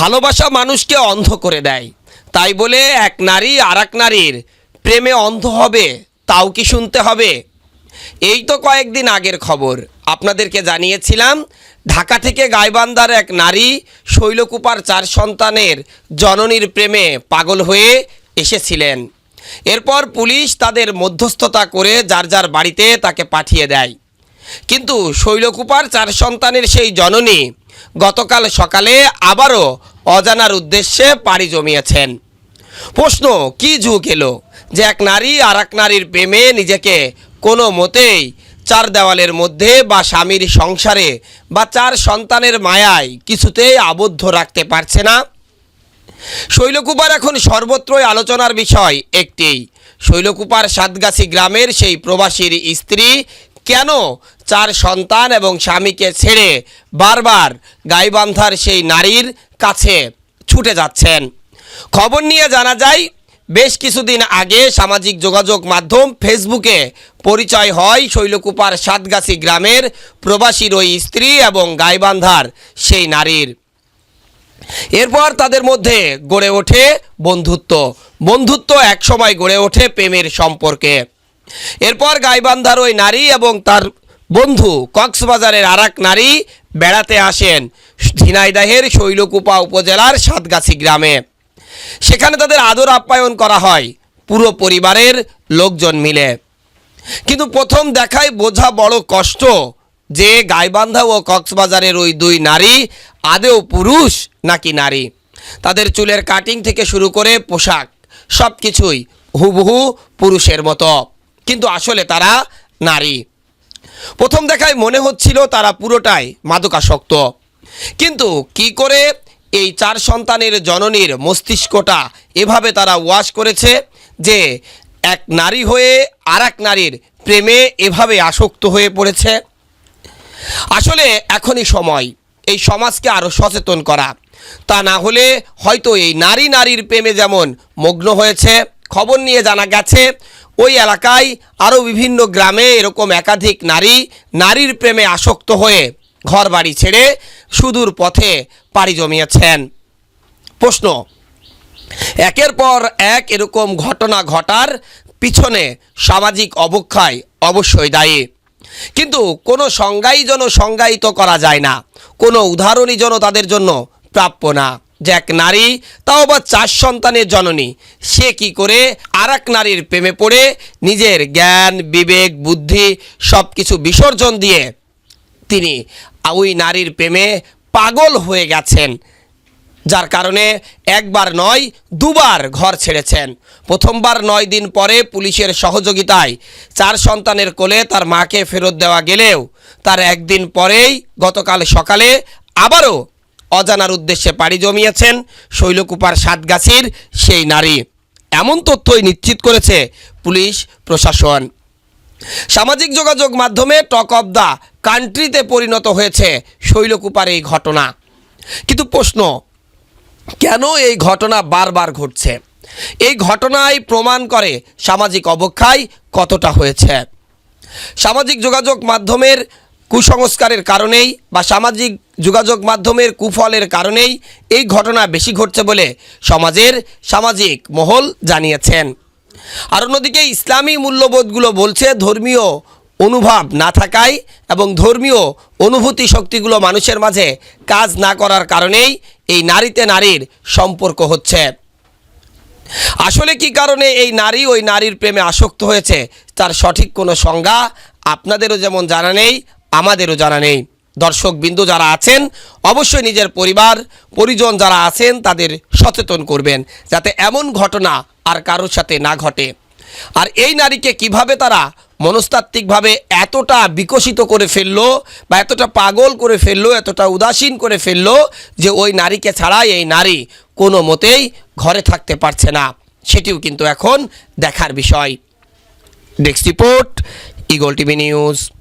ভালোবাসা মানুষকে অন্ধ করে দেয়। তাই বলে এক নারী আর এক নারীর প্রেমে অন্ধ হবে, তাও কি শুনতে হবে? এই তো কয়েকদিন আগের খবর। আপনাদেরকে জানিয়েছিলাম, ঢাকা থেকে গাইবান্দার এক নারী শৈলকুপার চার সন্তানের জননীর প্রেমে পাগল হয়ে এসেছিলেন। এরপর পুলিশ তাদের মধ্যস্থতা করে যার যার বাড়িতে তাকে পাঠিয়ে দেয়। কিন্তু শৈলকুপার চার সন্তানের সেই জননী গতকাল সকালে আবারও অজানার উদ্দেশ্যে পাড়ি জমিয়েছেন। প্রশ্ন, কি যুগ এলো যে এক নারী আর এক নারীর প্রেমে নিজেকে কোনো মতেই চার দেওয়ালের মধ্যে বা স্বামীর সংসারে বা চার সন্তানের মায়ায় কিছুতেই আবদ্ধ রাখতে পারছে না? শৈলকুপার এখন সর্বত্রই আলোচনার বিষয় একটি। শৈলকুপার সাতগাছি গ্রামের সেই প্রবাসীর স্ত্রী কেন চার সন্তান এবং স্বামীকে ছেড়ে বারবার গাইবান্ধার সেই নারীর কাছে ছুটে যাচ্ছেন। খবর নিয়ে জানা যায়, বেশ কিছুদিন আগে সামাজিক যোগাযোগ মাধ্যম ফেসবুকে পরিচয় হয় শৈলকুপার সাতগাছি গ্রামের প্রবাসীর ওই স্ত্রী এবং গাইবান্ধার সেই নারীর। এরপর তাদের মধ্যে গড়ে ওঠে বন্ধুত্ব। বন্ধুত্ব একসময় গড়ে ওঠে প্রেমের সম্পর্কে। এরপর গাইবান্ধার ওই নারী এবং তার বন্ধু, কক্সবাজারের আর নারী বেড়াতে আসেন ঝিনাইদাহের শৈলকুপা উপজেলার সাতগাছি গ্রামে। সেখানে তাদের আদর আপ্যায়ন করা হয়, পুরো পরিবারের লোকজন মিলে। কিন্তু প্রথম দেখায় বোঝা বড় কষ্ট যে গাইবান্ধা ও কক্সবাজারের ওই দুই নারী আদেও পুরুষ নাকি নারী। তাদের চুলের কাটিং থেকে শুরু করে পোশাক সব কিছুই হুবহু পুরুষের মতো। কিন্তু আসলে তারা নারী। প্রথম দেখায় মনে হচ্ছিল তারা পুরোটাই মাদকাসক্ত। কিন্তু কি করে এই চার সন্তানের জননীর মস্তিষ্কটা এভাবে তারা ওয়াশ করেছে যে এক নারী হয়ে আর এক নারীর প্রেমে এভাবে আসক্ত হয়ে পড়েছে? আসলে এখনই সময়। এই সমাজকে আরও সচেতন করা। তা না হলে হয়তো এই নারী নারীর প্রেমে যেমন মগ্ন হয়েছে, খবর নিয়ে জানা গেছে ওই এলাকায় আরও বিভিন্ন গ্রামে এরকম একাধিক নারী, নারীর প্রেমে আসক্ত হয়ে ঘর বাড়ি ছেড়ে সুদূর পথে পাড়ি জমিয়েছেন। প্রশ্ন, একের পর এক এরকম ঘটনা ঘটার পিছনে সামাজিক অবক্ষয় অবশ্যই দায়ী। কিন্তু কোনো সংজ্ঞাই যেন সংজ্ঞায়িত করা যায় না, কোনো উদাহরণই যেন তাদের জন্য প্রাপ্য না। যে এক নারী, তাও বা চার সন্তানের জননী। সে কি করে? আর নারীর প্রেমে পড়ে, নিজের জ্ঞান, বিবেক, বুদ্ধি সব কিছু বিসর্জন দিয়ে তিনি ওই নারীর প্রেমে পাগল হয়ে গেছেন। যার কারণে একবার নয়, দুবার ঘর ছেড়েছেন। প্রথমবার নয় দিন পরে পুলিশের সহযোগিতায় চার সন্তানের কোলে তার মাকে ফেরত দেওয়া গেলেও তার একদিন পরেই গতকাল সকালে আবারও অজানার উদ্দেশ্যে পাড়ি জমিয়েছেন শৈলকুপার সাতগাছির সেই নারী। এমন তথ্যই নিশ্চিত করেছে পুলিশ প্রশাসন। সামাজিক যোগাযোগ মাধ্যমে টক অব দ্য কান্ট্রিতে পরিণত হয়েছে শৈলকুপার এই ঘটনা। কিন্তু প্রশ্ন, কেন এই ঘটনা বারবার ঘটছে? এই ঘটনাই প্রমাণ করে সামাজিক অবক্ষয় কতটা হয়েছে? সামাজিক যোগাযোগ মাধ্যমের কুসংস্কারের কারণেই বা সামাজিক যোগাযোগ মাধ্যমের কুফলের কারণেই এই ঘটনা বেশি ঘটছে বলে সমাজের সামাজিক মহল জানিয়েছেন। আর অন্যদিকে ইসলামী মূল্যবোধগুলো বলছে ধর্মীয় অনুভব না থাকায় এবং ধর্মীয় অনুভূতি শক্তিগুলো মানুষের মাঝে কাজ না করার কারণেই এই নারীতে নারীর সম্পর্ক হচ্ছে। আসলে কি কারণে এই নারী ওই নারীর প্রেমে আসক্ত হয়েছে তার সঠিক কোনো সংজ্ঞা আপনাদেরও যেমন জানা নেই, আমাদেরও জানা নেই। দর্শক বিন্দু যারা আছেন, অবশ্যই নিজের পরিবার, পরিজন যারা আছেন তাদের সচেতন করবেন, যাতে এমন ঘটনা আর কারোর সাথে না ঘটে। আর এই নারীকে কীভাবে তারা মনস্তাত্ত্বিকভাবে এতটা বিকশিত করে ফেলল বা এতটা পাগল করে ফেলল, এতটা উদাসীন করে ফেলল যে ওই নারীকে ছাড়া এই নারী কোনো মতেই ঘরে থাকতে পারছে না, সেটিও কিন্তু এখন দেখার বিষয়। Desk report Eagle TV news